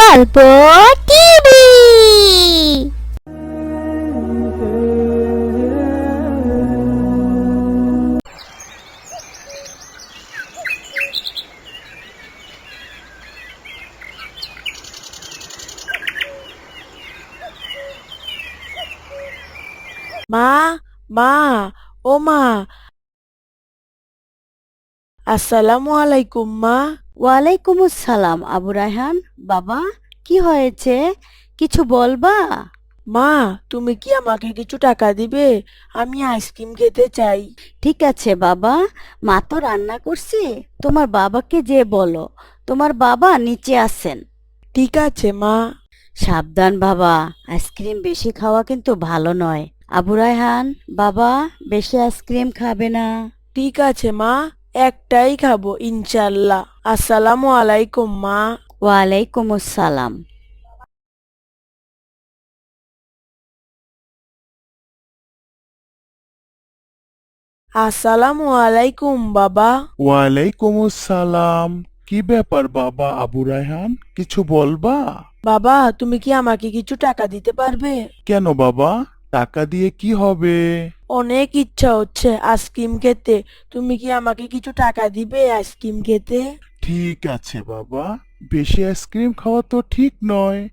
গল্প টিভি। মা মা ও মা। আসসালামু আলাইকুম মা। ওয়ালাইকুম আসসালাম আবু রায়হান। বাবা কি হয়েছে? কিছু বলবা? মা তুমি কি আমাকে কিছু টাকা দিবে? আমি আইসক্রিম খেতে চাই। ঠিক আছে বাবা। মা তো রান্না করছে। তোমার বাবাকে যে বলো। তোমার বাবা নিচে আছেন। ঠিক আছে মা। সাবধান বাবা। আইসক্রিম বেশি খাওয়া কিন্তু ভালো নয়। আবু রায়হান বাবা বেশি আইসক্রিম খাবে না। ঠিক আছে মা। একটাই খাব ইনশাল্লাহ আসসালামু আলাইকুম মা। ওয়ালাইকুম আসসালাম। আসসালামু আলাইকুম বাবা। ওয়ালাইকুম আসসালাম। কি ব্যাপার বাবা? আবু রায়হান কিছু বলবা? বাবা তুমি কি আমাকে কিছু টাকা দিতে পারবে? কেন বাবা? টাকা দিয়ে কি হবে? অনেক ইচ্ছা হচ্ছে আইসক্রিম খেতে। তুমি কি আমাকে কিছু টাকা দিবে আইসক্রিম খেতে? ঠিক আছে বাবা। বেশি আইসক্রিম খাওয়া তো ঠিক নয়।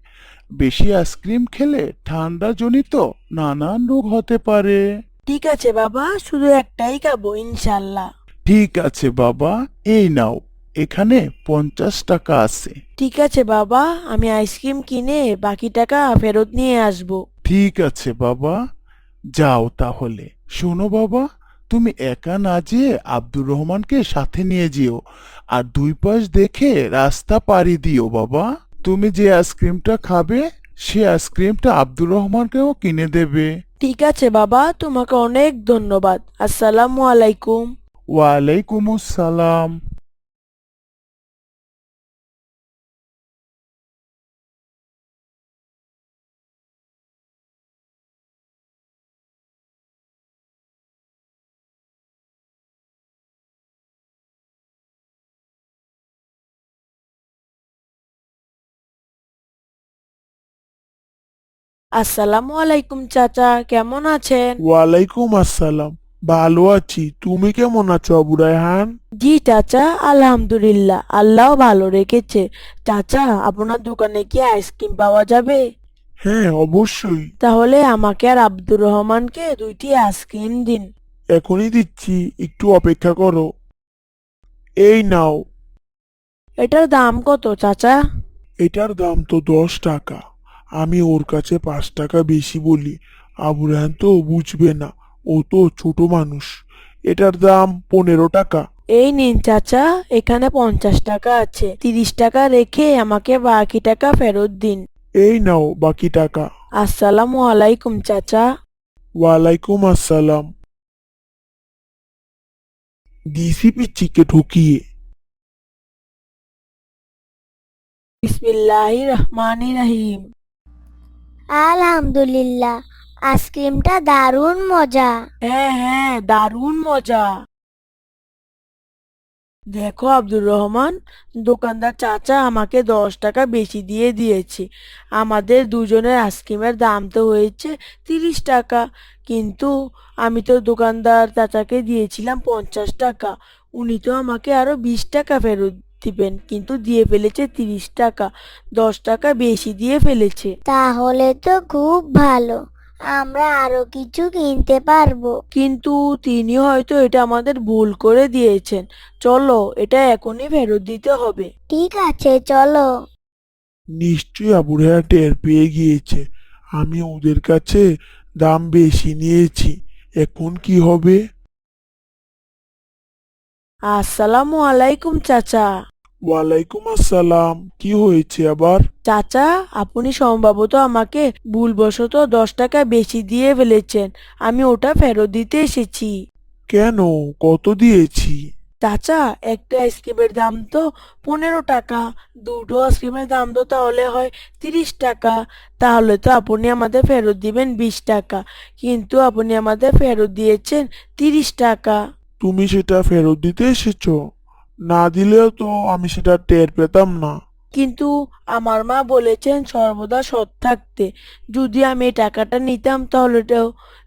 বেশি আইসক্রিম খেলে ঠান্ডা জনিত নানান রোগ হতে পারে। ঠিক আছে বাবা শুধু একটাই খাব ইনশাল্লাহ। ঠিক আছে বাবা এই নাও। এখানে পঞ্চাশ টাকা আছে। ঠিক আছে বাবা আমি আইসক্রিম কিনে বাকি টাকা ফেরত নিয়ে আসব। ঠিক আছে বাবা যাও তাহলে। শোনো বাবা তুমি একা না যেয়ে আব্দুর রহমানকে সাথে নিয়ে যেও আর দুই পাশ দেখে রাস্তা পাড়ি দিও বাবা। তুমি যে আইসক্রিমটা খাবে সে আইসক্রিমটা আব্দুর রহমানকেও কিনে দেবে। ঠিক আছে বাবা তোমাকে অনেক ধন্যবাদ। আসসালামু আলাইকুম। ওয়ালাইকুম আসসালাম। আসসালামু আলাইকুম চাচা কেমন আছেন? ওয়ালাইকুম আসসালাম। ভালো আছি। তুমি কেমন আছো আবু রায়হান? জি চাচা আলহামদুলিল্লাহ। আল্লাহ ভালো রেখেছে। চাচা আপনার দোকানে কি আইসক্রিম পাওয়া যাবে? হ্যাঁ অবশ্যই। তাহলে আমাকে আর আব্দুর রহমানকে দুইটি আইসক্রিম দিন। এখনই দিচ্ছি। একটু অপেক্ষা করো। এই নাও। এটার দাম কত চাচা? এটার দাম তো দশ টাকা। আমি ওর কাছে পাঁচ টাকা বেশি বলি। আবু রায়হান তো বুঝবে না ও তো ছোট মানুষ। এটার দাম পনেরো টাকা। এই নিন চাচা এখানে পঞ্চাশ টাকা আছে। তিরিশ টাকা রেখে আমাকে বাকি টাকা ফেরত দিন। এই নাও বাকি টাকা। আসসালামু আলাইকুম চাচা। ওয়ালাইকুম আসসালাম। দিসি পিচ্চিকে ঠকিয়ে বিসমিল্লাহি রহমানি রহিম। আলহামদুলিল্লাহ, আইসক্রিমটা দারুণ মজা। হ্যাঁ হ্যাঁ দারুণ মজা। দেখো আব্দুর রহমান, দোকানদার চাচা আমাকে দশ টাকা বেশি দিয়ে দিয়েছে। আমাদের দুজনের আইসক্রিমের দাম তো হয়েছে তিরিশ টাকা, কিন্তু আমি তো দোকানদার চাচাকে দিয়েছিলাম পঞ্চাশ টাকা। উনি তো আমাকে আরও বিশ টাকা ফেরত দিবেন কিন্তু দিয়ে ফেলেছে তিরিশ টাকা। দশ টাকা বেশি দিয়ে ফেলেছে। তাহলে তো খুব ভালো। আমরা আরও কিছু কিনতে পারব। কিন্তু তিনি হয়তো এটা আমাদের ভুল করে দিয়েছেন। চলো এটা এখনই ফেরত দিতে হবে। ঠিক আছে চলো। নিশ্চয়ই আবু রায়হান টের পেয়ে গিয়েছে। আমি ওদের কাছে দাম বেশি নিয়েছি। এখন কি হবে? আসসালামু আলাইকুম চাচা। ওয়ালাইকুম আসসালাম। কি হয়েছে আবার? চাচা আপনি সম্ভবত আমাকে ভুলবশত দশ টাকা বেশি দিয়ে ফেলেছেন। আমি ওটা ফেরত দিতে এসেছি। কেন? কত দিয়েছি? চাচা একটা আইসক্রিমের দাম তো পনেরো টাকা। দুটো আইসক্রিমের দাম তো তাহলে হয় তিরিশ টাকা। তাহলে তো আপনি আমাদের ফেরত দিবেন বিশ টাকা। কিন্তু আপনি আমাদের ফেরত দিয়েছেন তিরিশ টাকা। তুমি সেটা ফেরত দিতে এসেছ? না দিলেও তো আমি সেটা টের পেতাম না। কিন্তু আমার মা বলেছেন সর্বদা সৎ থাকতে। যদি আমি এই টাকাটা নিতাম তাহলে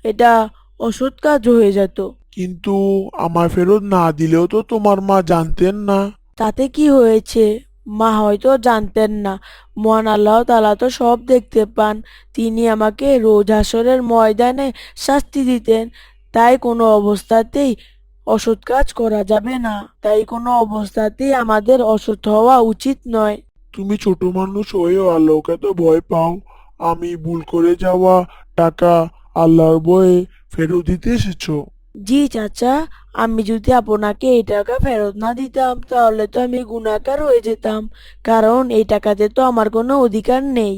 এটা অসৎ কাজ হয়ে যেত। কিন্তু আমার ফেরত না দিলেও তো তোমার মা জানতেন না। তাতে কি হয়েছে? মা হয়তো জানতেন না। মহান আল্লাহ তালা তো সব দেখতে পান। তিনি আমাকে রোজ হাসরের ময়দানে শাস্তি দিতেন। তাই কোনো অবস্থাতেই অসৎ কাজ করা যাবে না। তাই কোনো অবস্থাতেই আমাদের অসৎ হওয়া উচিত নয়। তুমি ছোট মানুষ হয়েও আল্লাহকে তো ভয় পাও। আমি ভুল করে যাওয়া টাকা আল্লাহর বয়ে ফেরত দিতে এসেছ। জি চাচা। আমি যদি আপনাকে এই টাকা ফেরত না দিতাম তাহলে তো আমি গুণাকার হয়ে যেতাম। কারণ এই টাকাতে তো আমার কোনো অধিকার নেই।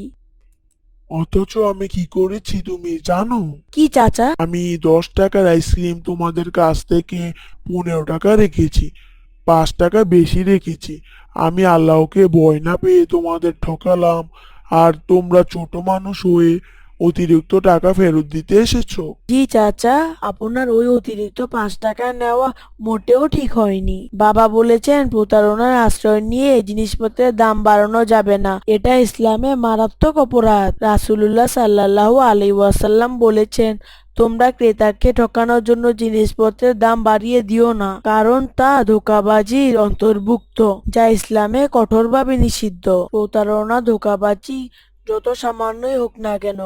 অথচ আমি কি করেছি তুমি জানো? কি চাচা? আমি দশ টাকার আইসক্রিম তোমাদের কাছ থেকে পনেরো টাকা রেখেছি পাঁচ টাকা বেশি রেখেছি। আমি আল্লাহকে ভয় না পেয়ে তোমাদের ঠকালাম। আর তোমরা ছোট মানুষ হয়ে অতিরিক্ত টাকা ফেরত দিতে এসেছ। জি, চাচা, আপনার ওই অতিরিক্ত পাঁচ টাকা নেওয়া মোটেও ঠিক হয়নি। বাবা বলেছেন, প্রতারণার আশ্রয় নিয়ে জিনিসপত্রের দাম বাড়ানো যাবে না। এটা ইসলামে মারাত্মক অপরাধ। রাসূলুল্লাহ সাল্লাল্লাহু আলাইহি ওয়াসাল্লাম বলেছেন, তোমরা ক্রেতাকে ঠকানোর জন্য জিনিসপত্রের দাম বাড়িয়ে দিও না, কারণ তা ধোকাবাজির অন্তর্ভুক্ত, যা ইসলামে কঠোরভাবে নিষিদ্ধ। প্রতারণা, ধোকাবাজি যত সামান্যই হোক না কেন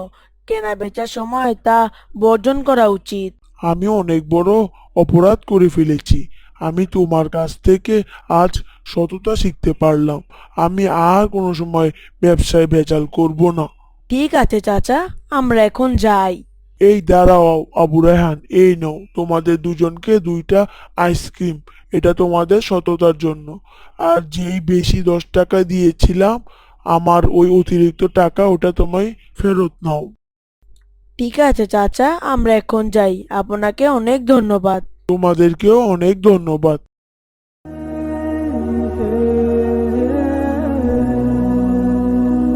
কেনা বেচার সময় তা বর্জন করা উচিত। আমি অনেক বড় অপরাধ করে ফেলেছি। আমি তোমার কাছ থেকে আজ সততা শিখতে পারলাম। আমি আর কোনো সময় ব্যবসায় ভেজাল করব না। ঠিক আছে চাচা আমরা এখন যাই। এই দাঁড়াও আবু রায়হান এই নাও তোমাদের দুজনকে দুইটা আইসক্রিম। এটা তোমাদের সততার জন্য। আর যেই বেশি দশ টাকা দিয়েছিলাম আমার ওই অতিরিক্ত টাকা ওটা তোমায় ফেরত নাও। ঠিক আছে চাচা আমরা এখন যাই। আপনাকে অনেক ধন্যবাদ। তোমাদেরকেও অনেক ধন্যবাদ।